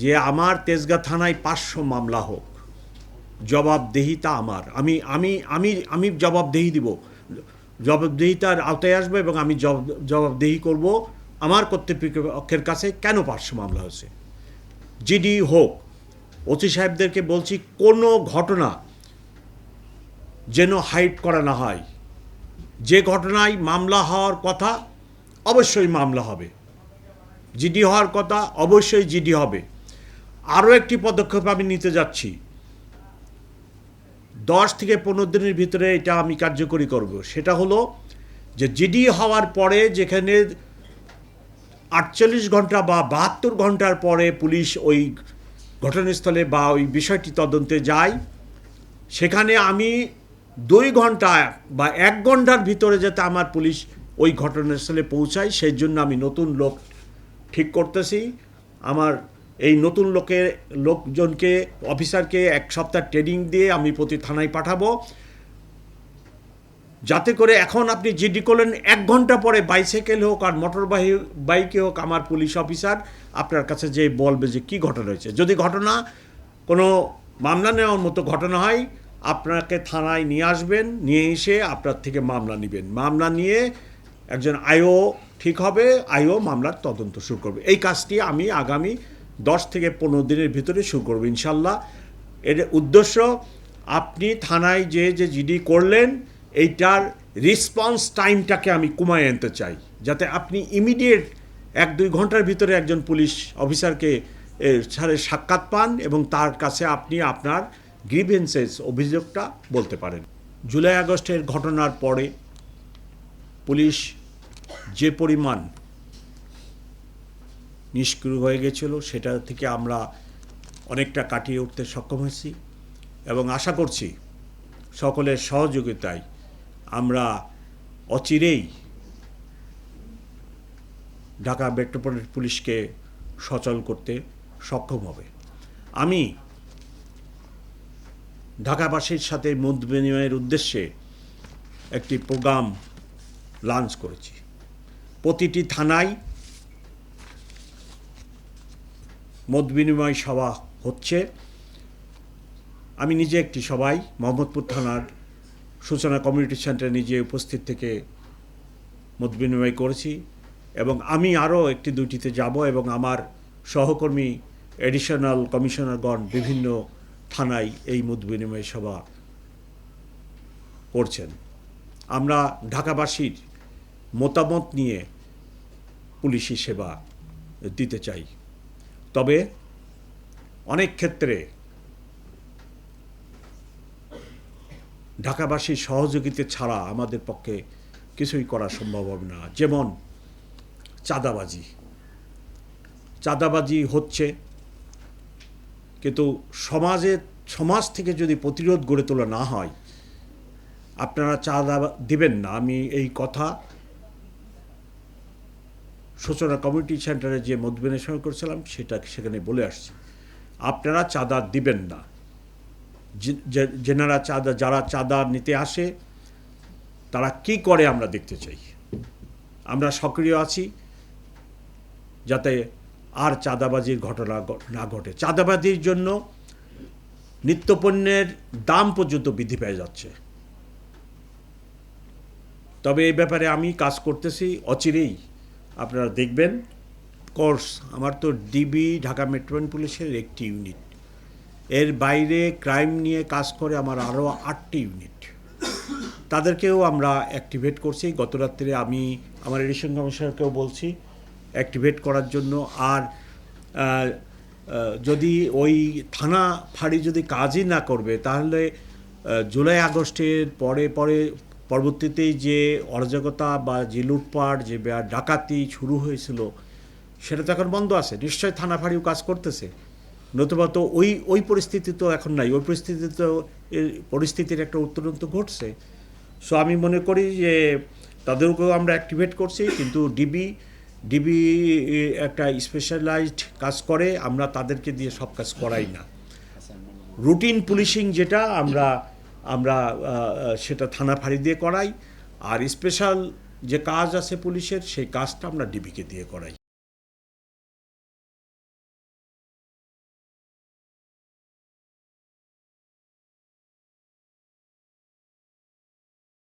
যে আমার তেজগা থানায় পাঁচশো মামলা হোক, জবাবদেহিতা আমার। আমি আমি আমি আমি জবাবদেহি দিব। জবাবদেহিতার আওতায় আসব এবং আমি জবাব জবাবদেহি করব আমার কর্তৃপক্ষের কাছে কেন পাঁচশো মামলা হয়েছে? জিডি হোক, ওসি সাহেবদেরকে বলছি কোনো ঘটনা যেন হাইড করা না হয়। যে ঘটনায় মামলা হওয়ার কথা অবশ্যই মামলা হবে। জিডি হওয়ার কথা অবশ্যই জিডি হবে। আরও একটি পদক্ষেপ আমি নিতে যাচ্ছি। দশ থেকে পনেরো দিনের ভিতরে এটা আমি কার্যকরী করব। সেটা হলো যে জিডি হওয়ার পরে যেখানে আটচল্লিশ ঘণ্টা বা বাহাত্তর ঘণ্টার পরে পুলিশ ওই ঘটনাস্থলে বা ওই বিষয়টি তদন্তে যায়, সেখানে আমি দুই ঘণ্টা বা এক ঘণ্টার ভিতরে যাতে আমার পুলিশ ওই ঘটনাস্থলে পৌঁছায়, সেই জন্য আমি নতুন লোক ঠিক করতেছি। আমার এই নতুন লোকের লোকজনকে, অফিসারকে এক সপ্তাহ ট্রেনিং দিয়ে আমি প্রতি থানায় পাঠাবো। যাতে করে এখন আপনি জিডি করলেন, এক ঘণ্টা পরে বাইসাইকেল হোক আর মোটর বাইকে হোক আমার পুলিশ অফিসার, আপনার কাছে যে বলবে যে কি ঘটনা হয়েছে। যদি ঘটনা কোনো মামলা নেওয়ার মতো ঘটনা হয়, আপনাকে থানায় নিয়ে আসবেন, নিয়ে এসে আপনার থেকে মামলা নেবেন। মামলা নিয়ে একজন আইও ঠিক হবে, আইও মামলার তদন্ত শুরু করবে। এই কাজটি আমি আগামী দশ থেকে পনেরো দিনের ভিতরে শুরু করব ইনশাল্লাহ এর উদ্দেশ্য, আপনি থানায় যে যে জিডি করলেন, এইটার রেসপন্স টাইমটাকে আমি কমায় আনতে চাই। যাতে আপনি ইমিডিয়েট এক, দুই ঘণ্টার ভিতরে একজন পুলিশ অফিসারকে এর সাক্ষাৎ পান এবং তার কাছে আপনি আপনার গ্রিভেন্সেস অভিযোগটা বলতে পারেন। জুলাই আগস্টের ঘটনার পরে পুলিশ যে পরিমাণ নিষ্ক্রিয় হয়ে গেছিল, সেটা থেকে আমরা অনেকটা কাটিয়ে উঠতে সক্ষম হয়েছি এবং আশা করছি সকলের সহযোগিতায় আমরা অচিরেই ঢাকা মেট্রোপলিটন পুলিশকে সচল করতে সক্ষম হবে। আমি ঢাকাবাসীর সাথে মত বিনিময়ের উদ্দেশ্যে একটি প্রোগ্রাম লঞ্চ করেছি। প্রতিটি থানায় মত বিনিময় সভা হচ্ছে। আমি নিজে একটি সবাই মোহাম্মদপুর থানার সূচনা কমিউনিটি সেন্টারে নিজে উপস্থিত থেকে মত বিনিময় করেছি এবং আমি আরও একটি দুইটিতে যাব এবং আমার সহকর্মী এডিশনাল কমিশনারগণ বিভিন্ন থানায় এই মত বিনিময় সভা করছেন। আমরা ঢাকাবাসীর মতামত নিয়ে পুলিশি সেবা দিতে চাই। তবে অনেক ক্ষেত্রে ঢাকাবাসীর সহযোগিতা ছাড়া আমাদের পক্ষে কিছুই করা সম্ভব হবে না। যেমন চাঁদাবাজি। চাঁদাবাজি হচ্ছে কিন্তু সমাজে, সমাজ থেকে যদি প্রতিরোধ গড়ে তোলা না হয়, আপনারা চাঁদা দিবেন না। আমি এই কথা সূচনা কমিউনিটি সেন্টারে যে মতবিনের সঙ্গে করেছিলাম, সেটা সেখানে বলে আসছি। আপনারা চাঁদা দিবেন না। যেনারা চাঁদা, যারা চাঁদা নিতে আসে, তারা কি করে আমরা দেখতে চাই? আমরা সক্রিয় আছি যাতে আর চাঁদাবাজির ঘটনা না ঘটে। চাঁদাবাজির জন্য নিত্যপণ্যের দাম পর্যন্ত বৃদ্ধি পেয়ে যাচ্ছে। তবে এই ব্যাপারে আমি কাজ করতেছি, অচিরেই। আপনারা দেখবেন কোর্স আমার তো ডিবি ঢাকা মেট্রোপলিটন পুলিশের একটি ইউনিট এর বাইরে ক্রাইম নিয়ে কাজ করে আমার আরও আটটি ইউনিট তাদেরকেও আমরা অ্যাক্টিভেট করছি। গত রাত্রে আমি আমার এডিশন কমিশনারকেও বলছি অ্যাক্টিভেট করার জন্য। আর যদি ওই থানা ফাঁড়ি যদি কাজই না করবে, তাহলে জুলাই আগস্টের পরে পরে পরবর্তীতে যে অরাজকতা বা যে লুটপাট যে ডাকাতি শুরু হয়েছিল সেটা তো এখন বন্ধ আছে। নিশ্চয় থানা ফাঁড়িও কাজ করতেছে। নতুবা তো ওই ওই পরিস্থিতি তো এখন নাই। ওই পরিস্থিতি তো পরিস্থিতির একটা উত্তরণ তো ঘটছে। সো আমি মনে করি যে তাদেরকেও আমরা অ্যাক্টিভেট করছি কিন্তু ডিবি ডিবি একটা স্পেশালাইজড কাজ করে আমরা তাদেরকে দিয়ে সব কাজ করাই না। রুটিন পুলিশিং যেটা আমরা আমরা সেটা থানা ফাঁড়ি দিয়ে করাই। আর স্পেশাল যে কাজ আছে পুলিশের, সেই কাজটা আমরা ডিবিকে দিয়ে করাই।